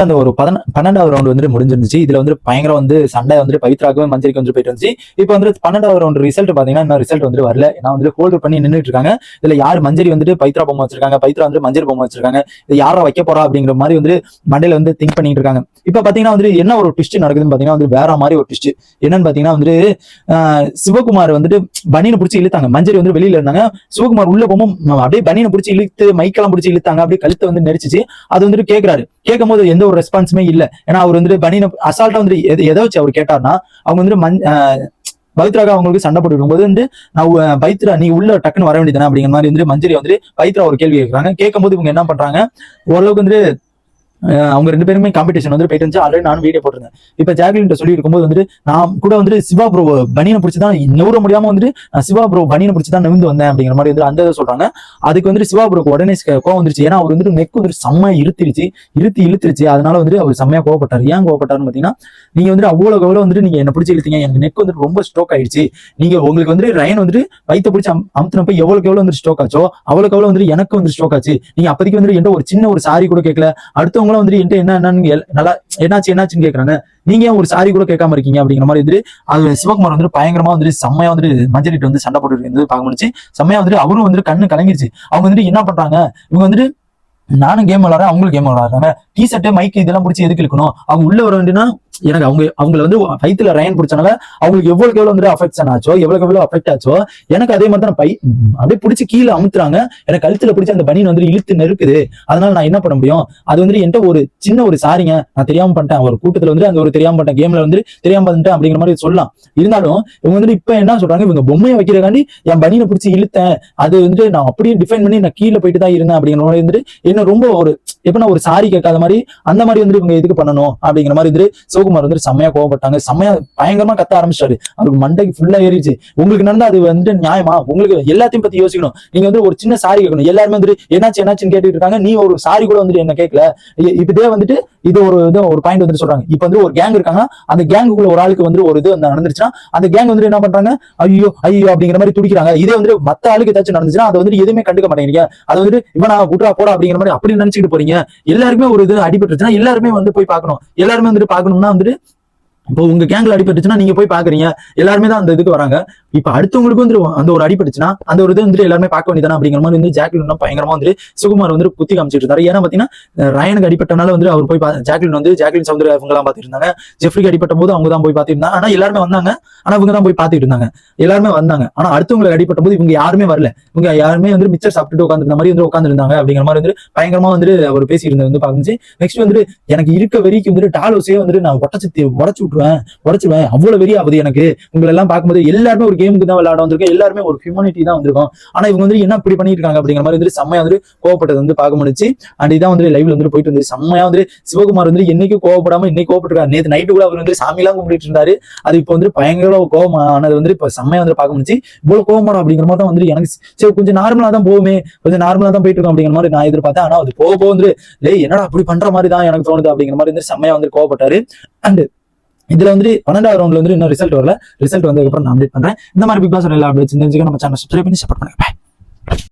அந்த ஒரு பதன பன்னெண்டாவது ரவுண்ட் வந்து முடிஞ்சிருந்துச்சு. இதுல வந்து பயங்கரம் வந்து சண்டை வந்து பவித்ராக்கும் மஞ்சரிக்கு வந்து போயிட்டு இருந்துச்சு. இப்போ வந்து பன்னெண்டாவது ரவுண்ட் ரிசல்ட் பாத்தீங்கன்னா இன்னும் ரிசல்ட் வந்து வரல. ஏன்னா வந்து ஹோல்டு பண்ணி நின்றுட்டு இருக்காங்க. இதுல யார் மஞ்சரி வந்துட்டு பவித்ரா பொம்மை வச்சிருக்காங்க? பவித்ரா வந்து மஞ்சரி பொம்மை வச்சிருக்காங்க. இது யாரா வைக்க போறா அப்படிங்கிற மாதிரி வந்து மண்டையில வந்து திங்க் பண்ணிட்டு இருக்காங்க. இப்போ பாத்தீங்கன்னா வந்து என்ன ஒரு ட்விஸ்ட் நடக்குதுன்னு பாத்தீங்கன்னா வந்து வேற மாதிரி ஒரு ட்விஸ்ட் என்னன்னு பாத்தீங்கன்னா வந்து ஆஹ், சிவகுமார் வந்துட்டு பனியனை பிடிச்சி இழுத்தாங்க. மஞ்சரி வந்து வெளியில இருந்தாங்க. சிவகுமார் உள்ள போகும்போது அப்படியே பனியனை பிடிச்சி இழுத்து மைக்கெல்லாம் பிடிச்சி இழுத்தாங்க. அப்படியே கழுத்தை வந்து நெரிச்சிச்சு. அது வந்துட்டு கேக்குறாரு. கேட்கும் போது எந்த ஒரு ரெஸ்பான்ஸுமே இல்லை. ஏன்னா அவர் வந்துட்டு பனின அசால்ட்டா வந்து எதை வச்சு அவர் கேட்டார்னா அவங்க வந்துட்டு மஞ் ஆஹ், அவங்களுக்கு சண்டை போட்டு போது வந்து நான் பைத்ரா நீ உள்ள டக்குன்னு வர வேண்டியதானே அப்படிங்கிற மாதிரி வந்து மஞ்சரி வந்து பைத்ரா ஒரு கேள்வி கேட்குறாங்க. கேட்கும்போது இவங்க என்ன பண்றாங்க ஓரளவுக்கு வந்து அவங்க ரெண்டு பேருமே காம்படிஷன் வந்து போயிட்டு இருந்துச்சு. ஆல்ரெடி நானும் வீடியோ போட்டிருந்தேன். இப்ப ஜாக்லின் சொல்லி இருக்கும்போது வந்துட்டு நான் கூட வந்துட்டு சிவா ப்ரோ பனியனை பிடிச்சி தான் முடியாம வந்துட்டு சிவா ப்ரோ பனியனை பிடிச்சி தான் நிமிந்து வந்தேன் அப்படிங்கிற மாதிரி வந்து அந்த இதை சொல்றாங்க. அதுக்கு வந்துட்டு சிவா ப்ரோக்கு உடனே கோவம் வந்துருச்சு. ஏன்னா அவர் வந்துட்டு நெக் வந்துட்டு செம்மையா இழுத்துருச்சு இழுத்து இழுத்துருச்சு. அதனால வந்துட்டு அவர் செம்மையா கோவப்பட்டார். ஏன் கோவப்பட்டார்னு பாத்தீங்கன்னா நீங்க வந்துட்டு அவ்வளவு கவலை வந்துட்டு நீங்க என்ன பிடிச்சி இழுத்தீங்க. எனக்கு நெக் வந்துட்டு ரொம்ப ஸ்ட்ரோக் ஆயிடுச்சு. நீங்க உங்களுக்கு வந்துட்டு ரயன் வந்துட்டு வயிற்ற பிடிச்சி அம் அமுத்தினப்ப எவ்வளவுக்கு எவ்வளவு வந்துட்டு ஸ்ட்ரோக் ஆச்சோ அவ்வளவு எவ்வளவு வந்துட்டு எனக்கு வந்து ஸ்ட்ரோக் ஆச்சு. நீங்க அப்போதைக்கு வந்துட்டு என்கிட்ட ஒரு சின்ன ஒரு சாரி கூட கேட்கல. அடுத்தவங்க அவங்களும் வந்துட்டு என்கிட்ட என்ன என்னன்னு நல்லா என்னாச்சு என்னாச்சுன்னு கேக்குறாங்க. நீங்க ஏன் ஒரு சாரி கூட கேட்காம இருக்கீங்க அப்படிங்கிற மாதிரி வந்துட்டு அது சிவகுமார் வந்துட்டு பயங்கரமா வந்துட்டு செம்மையா வந்துட்டு மஞ்சள் வந்து சண்டை போட்டு பார்க்க முடிச்சு செம்மையா வந்துட்டு அவரும் வந்துட்டு கண்ணு கலங்கிருச்சு. அவங்க வந்துட்டு என்ன பண்றாங்க? இவங்க வந்துட்டு நானும் கேம் விளாடுறேன் அவங்களும் கேம் விளாடுறாங்க டி ஷர்ட்டு மைக் இதெல்லாம் பிடிச்சி எதுக்கு இழுக்கணும்? அவங்க உள்ள வர வேண்டியனா எனக்கு அவங்க அவங்கள வந்து வயித்துல ரயன் பிடிச்சனால அவங்களுக்கு எவ்வளவுக்கு எவ்வளவு வந்து அஃபெக்ஷன் ஆச்சோ எவ்வளவுக்கு எவ்வளவு அஃபெக்ட் ஆச்சோ எனக்கு அதே மாதிரி தான் பை அப்படியே பிடிச்சி கீழே அமுத்துறாங்க. எனக்கு கழுத்துல பிடிச்சி அந்த பனியன் வந்து இழுத்து நெருக்குது. அதனால நான் என்ன பண்ண முடியும்? அது வந்து என்கிட்ட ஒரு சின்ன ஒரு சாரிங்க நான் தெரியாம பண்ணிட்டேன். ஒரு கூட்டத்துல வந்து அந்த ஒரு தெரியாம பண்ணிட்டேன். கேம்ல வந்து தெரியாம பண்ணிட்டேன் அப்படிங்கிற மாதிரி சொல்லலாம். இருந்தாலும் இவங்க வந்து இப்ப என்ன சொல்றாங்க? இவங்க பொம்மையை வைக்கிறக்காண்டி என் பனியனை பிடிச்சி இழுத்தேன். அது வந்து நான் அப்படியே டிஃபைன் பண்ணி நான் கீழே போயிட்டு தான் இருந்தேன் அப்படிங்கிற மாதிரி வந்துட்டு என்ன ரொம்ப ஒரு எப்படின்னா ஒரு சாரி கேட்காத மாதிரி அந்த மாதிரி வந்துட்டு இவங்க எதுக்கு பண்ணணும் அப்படிங்கிற மாதிரி வந்துட்டு சிவகுமார் வந்து செம்மையா கோவப்பட்டாங்க. செம்மையா பயங்கரமா கத்த ஆரம்பிச்சிட்டாரு. அவருக்கு மண்டைக்கு ஃபுல்லா ஏறிச்சு உங்களுக்கு நடந்தா அது வந்துட்டு நியாயமா? உங்களுக்கு எல்லாத்தையும் பத்தி யோசிக்கணும். நீங்க வந்து ஒரு சின்ன சாரி கேட்கணும். எல்லாருமே வந்துட்டு என்னாச்சு என்னாச்சுன்னு கேட்டுட்டு இருக்காங்க. நீ ஒரு சாரி கூட வந்துட்டு என்ன கேட்கல? இ- வந்துட்டு இது ஒரு இது ஒரு பாயிண்ட் வந்துட்டு சொல்றாங்க. இப்ப வந்து ஒரு கேங் இருக்காங்க. அந்த கேங்குக்குள்ள ஒரு ஆளுக்கு வந்து ஒரு இது நடந்துருச்சுன்னா அந்த கேங் வந்துட்டு என்ன பண்றாங்க? ஐயோ ஐயோ அப்படிங்கிற மாதிரி துடிக்கிறாங்க. இதே வந்து மத்த ஆளுக்கு ஏதாச்சும் நடந்துச்சுன்னா அதை வந்துட்டு எதுவுமே கண்டுக்க மாட்டேங்கிறீங்க. அது வந்துட்டு நான் குட்ரா போடா அப்படிங்கிற மாதிரி அப்படி நினைச்சுட்டு போறீங்க. எல்லாருமே ஒரு இது அடிபட்டுருச்சுன்னா எல்லாருமே வந்து போய் பார்க்கணும். எல்லாருமே வந்துட்டு பார்க்கணும்னா வந்துட்டு இப்போ உங்க கேங்ல அடிபட்டுச்சுன்னா நீங்க போய் பாக்குறீங்க. எல்லாருமே தான் அந்த இதுக்கு வராங்க. இப்ப அடுத்தவங்களுக்கு வந்து அந்த ஒரு அடிபட்டுச்சுன்னா அந்த ஒரு இது வந்துட்டு எல்லாருமே பார்க்க வேண்டியதானே அப்படிங்கிற மாதிரி வந்து ஜாக்லின் பயங்கரமா வந்து சுகுமார் வந்து குத்தி காமிச்சிட்டு இருந்தாரு. ஏன்னா பாத்தீங்கன்னா ரயனுக்கு அடிப்பட்டனால வந்து அவர் போய் பா- ஜாக்லின் வந்து ஜாக்லின் சௌந்தர்யா அவங்க எல்லாம் பாத்துட்டு இருந்தாங்க. ஜெஃப்ரிக்கு அடிபட்ட போது அவங்க தான் போய் பாத்துருந்தாங்க ஆனா எல்லாருமே வந்தாங்க. ஆனா இவங்க தான் போய் பாத்துட்டு இருந்தாங்க. எல்லாருமே வந்தாங்க. ஆனா அடுத்தவங்களுக்கு அடிபட்ட போது இவங்க யாருமே வரல. இவங்க யாருமே வந்து மிச்சர் சாப்பிட்டுட்டு உட்காந்துருந்த மாதிரி வந்து உட்காந்துருந்தாங்க அப்படிங்கிற மாதிரி வந்து பயங்கரமா வந்து அவர் பேசி இருந்தது வந்து பாக்குச்சு நெக்ஸ்ட் வந்துட்டு எனக்கு இருக்க வெறிக்கு வந்துட்டு டாலோஸே வந்துட்டு நான் உடச்சு உடச்சு விட்டுருவேன். உடச்சிருவேன் அவ்வளவு பெரிய ஆகுது எனக்கு. உங்களை எல்லாம் பார்க்கும்போது எல்லாருமே ஒரு கேமுக்கு தான் விளையாட வந்திருக்கோம். எல்லாருமே ஒரு ஹியூமனிட்டி தான் வந்திருக்கும். ஆனா இவங்க வந்து என்ன இப்படி பண்ணிட்டு இருக்காங்க அப்படிங்கிற மாதிரி வந்து செம்மையா வந்து கோவப்பட்டது வந்து பார்க்க முடிச்சு அண்ட் இதான் வந்து லைவ்ல வந்து போயிட்டு வந்து செம்மையா வந்து சிவகுமார் வந்து என்னைக்கு கோவப்படாம இன்னைக்கு கோவப்பட்டிருக்காரு. நேற்று நைட்டு கூட அவர் வந்து சாமிலாம் கும்பிட்டு இருந்தாரு. அது இப்போ வந்து பயங்கர கோவமானது வந்து இப்போ செம்மையா வந்து பார்க்க முடிச்சு இவ்வளவு கோவமானம் அப்படிங்கிற மாதிரி தான் வந்து எனக்கு சரி கொஞ்சம் நார்மலா தான் போகுமே. கொஞ்சம் நார்மலா தான் போயிட்டு இருக்கோம் அப்படிங்கிற மாதிரி நான் எதிர்பார்த்தேன். ஆனா அது போக போக வந்து லே என்னடா அப்படி பண்ற மாதிரி தான் எனக்கு தோணுது அப்படிங்கிற மாதிரி வந்து செம்மையா வந்து கோவப்பட்டாரு. அண்ட் இதுல வந்து பன்னெண்டாவது ரவுண்ட்ல வந்து இன்னும் ரிசல்ட் வரல. ரிசல்ட் வந்ததுக்கு அப்புறம் நான் அப்டேட் பண்றேன். இந்த மாதிரி பிக் பாஸ் எல்லா அப்டேட் தெரிஞ்சுக்க நம்ம சேனல் சப்ஸ்கிரைப் பண்ணி சப்போர்ட் பண்ணுங்க.